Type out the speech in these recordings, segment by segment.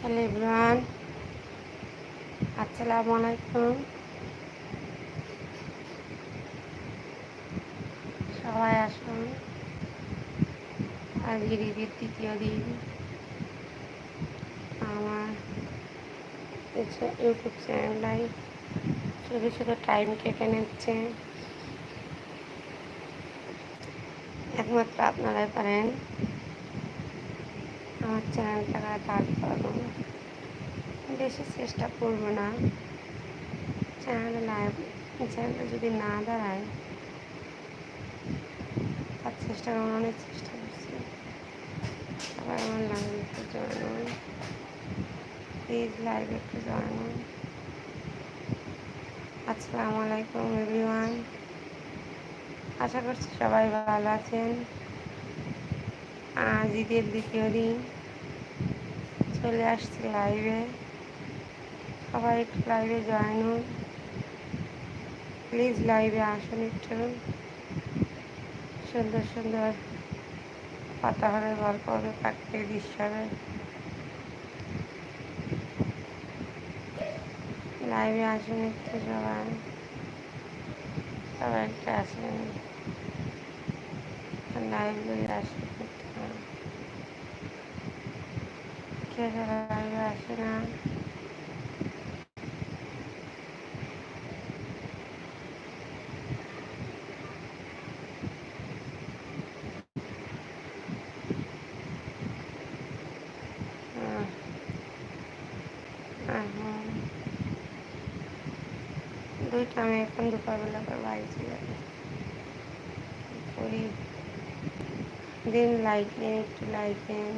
Hello Imran. আসসালামু আলাইকুম। সবাই আসুন। আজকের ঈদের তৃতীয় দিন। আমার ইউটিউব চ্যানেলাই ছোটো ছোটো টাইম কেটে নিচ্ছে। একমাত্র আপনারাই পারেন। আমার চ্যানেলটা দাঁড় করানো। বেশি চেষ্টা করব না। চ্যানেলে লাইভ চ্যানেলটা যদি না দাঁড়ায়, তার চেষ্টা করার অনেক চেষ্টা করছি। সবাই আমার লাইভ একটু জয়েন হন প্লিজ লাইভ একটু জয়েন হন আসসালামু আলাইকুম এভরিওয়ান আশা করছি সবাই ভালো আছেন। আজ ঈদের দ্বিতীয় দিন। চলে আসছি লাইভে সবাই একটু লাইভে জয়েন হন প্লিজ লাইভে আসুন একটু। সুন্দর সুন্দর পাতা হবে গল্প হবে প্রাকৃতিক দৃশ্য হবে। লাইভে আসুন একটু সবাই। সবাই একটু আসেন। লাইভে আসুন। কে লাইভে আসে না দুইটা আমি এখন দুপুরবেলা করে বাড়ি চলে যাব করি দিন লাইট নেই একটু লাইট নেন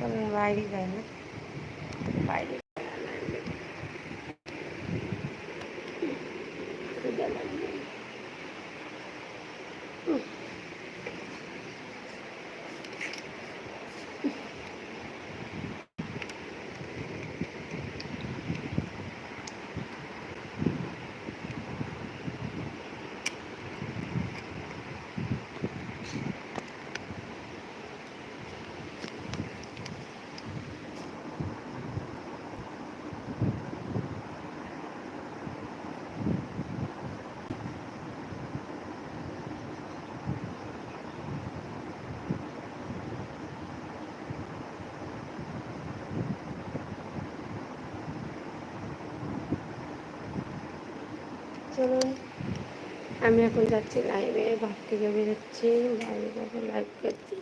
চলুন বাইরে যাই না বাইরে চলুন, আমি এখন যাচ্ছি লাইভে ভাত থেকে বেরোচ্ছি বাইরে লাইভ করছি।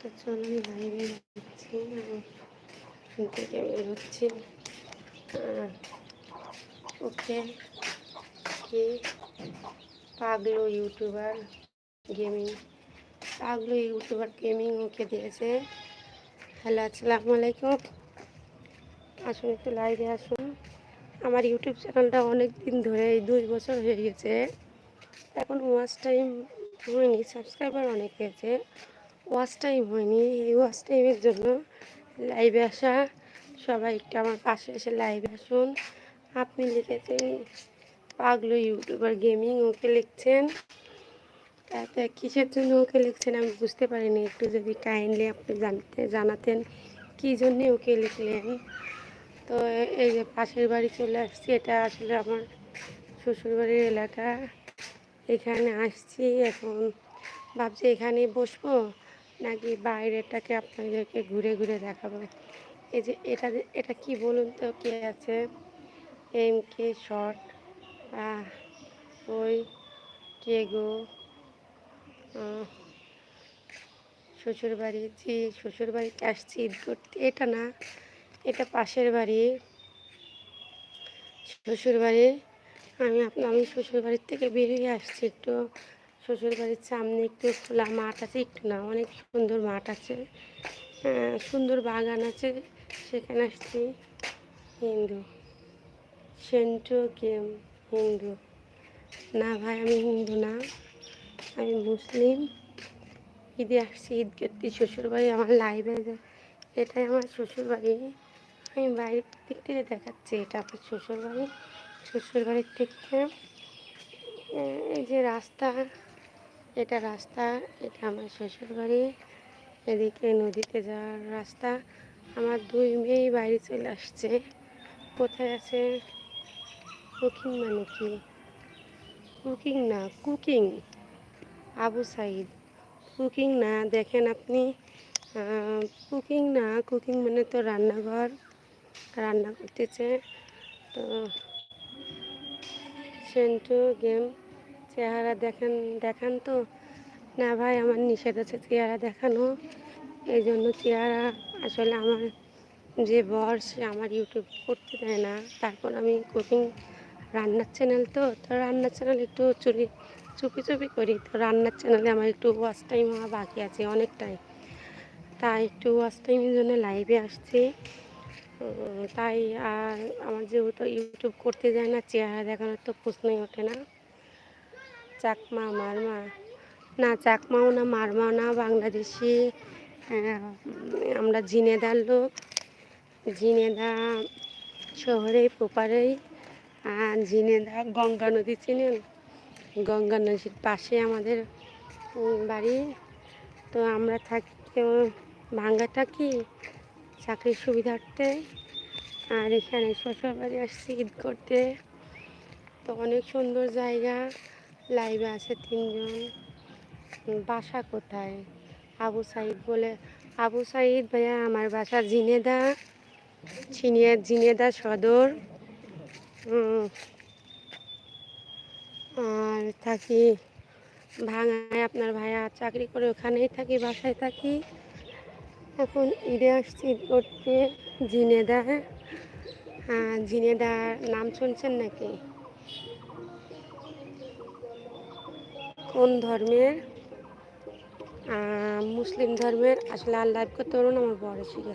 তো চলুন লাইভে যাচ্ছি, আমি থেকে বেরোচ্ছি। ওকে কি পাগলো ইউটিউবার গেমিং পাগলো ইউটিউবার গেমিং ওকে দিয়েছে হ্যালো, আসসালামু আলাইকুম। আসুন একটু লাইভে আসুন। আমার ইউটিউব চ্যানেলটা অনেক দিন ধরে, এই দুই বছর হয়ে গেছে। এখন ওয়াচ টাইম হয়নি সাবস্ক্রাইবার অনেক হয়েছে। ওয়াচ টাইম হয়নি, এই ওয়াচ টাইমের জন্য লাইভে আসা। সবাই একটু আমার পাশে এসে লাইভে আসুন। আপনি লিখেছেন, পাগলো ইউটিউবার গেমিং ওকে লিখছেন। তাতে কিসের জন্য ওকে লিখছেন আমি বুঝতে পারিনি। একটু যদি কাইন্ডলি আপনি জানতে জানাতেন কী জন্যে ওকে লিখলেন। তো এই যে পাশের বাড়ি চলে আসছি, এটা আসলে আমার শ্বশুরবাড়ির এলাকা। এখানে আসছি, এখন ভাবছি এখানে বসবো নাকি বাইরেটাকে আপনাদেরকে ঘুরে ঘুরে দেখাবো। এই যে এটা এটা কি বলুন তো, কে আছে? এম কে শর্ট। ওই কে গো? শ্বশুর বাড়ি যে শ্বশুর বাড়িতে আসছি ঈদ করতে। এটা না, এটা পাশের বাড়ি। শ্বশুর বাড়ি আমি আমি শ্বশুর বাড়ির থেকে বেরিয়ে আসছি একটু। শ্বশুর বাড়ির সামনে একটু খোলা মাঠ আছে, একটু না, অনেক সুন্দর মাঠ আছে। সুন্দর বাগান আছে, সেখানে আসছি। হিন্দু, সেন্টু গেম হিন্দু। না ভাই, আমি হিন্দু না। আমি মুসলিম। ঈদে আসছি, ঈদ করতে শ্বশুরবাড়ি, আমার লাইভে এটাই আমার শ্বশুরবাড়ি। আমি বাইরের দিক থেকে দেখাচ্ছি, এটা আমার শ্বশুরবাড়ি। শ্বশুরবাড়ির শ্বশুর থেকে এই যে রাস্তা, এটা রাস্তা, এটা আমার শ্বশুরবাড়ি। এদিকে নদীতে যাওয়ার রাস্তা। আমার দুই মেয়েই বাইরে চলে আসছে। কোথায় আছে? কুকিং মানে কি? কুকিং না কুকিং আবু সাইদ। কুকিং না, দেখেন আপনি কুকিং না কুকিং মানে তো রান্নাঘর, রান্না করতেছে। তো সেন্টু, গেম, চেহারা দেখেন, দেখান তো। না ভাই, আমার নিষেধ আছে চেহারা দেখানো। এই জন্য চেহারা, আসলে আমার যে বর, সে আমার ইউটিউব করতে দেয় না। তারপর আমি কুকিং রান্নার চ্যানেল তো তো রান্নার চ্যানেল একটু চুরি চুপি চুপি করি। তো রান্নার চ্যানেলে আমার একটু ওয়াশ টাইম হওয়া বাকি আছে অনেকটাই। তাই একটু ওয়াচ টাইমের জন্য লাইভে আসছি। তাই আর আমার যেহেতু ইউটিউব করতে যায় না, চেহারা দেখানোর তো প্রশ্নই ওঠে না। চাকমা, মারমা। না, চাকমাও না, মারমাও না, বাংলাদেশি আমরা জিনেদার লোক। জিনেদা শহরে পোপারেই আর জিনেদা গঙ্গা নদী চিনেন? গঙ্গা নদীর পাশে আমাদের বাড়ি। তো আমরা থাকি কেউ ভাঙ্গা থাকি চাকরির সুবিধার্থে। আর এখানে শ্বশুর বাড়ি আসছি ঈদ করতে। তো অনেক সুন্দর জায়গা, লাইভে আছে তিনজন। বাসা কোথায়? আবু সাইদ বলে, আবু সাইদ ভাইয়া আমার বাসা জিনেদা ছিনিয়ে জিনেদা সদর। আর থাকি, ভাঙায় আপনার ভাইয়া, চাকরি করে ওখানেই থাকি, বাসায় থাকি। এখন ঈদে আসছি করতে, জিনেদা। হ্যাঁ জিনেদা নাম শুনছেন নাকি? কোন ধর্মের? মুসলিম ধর্মের? আসলে আল্লাহ করতে পারুন আমার বড় শিখে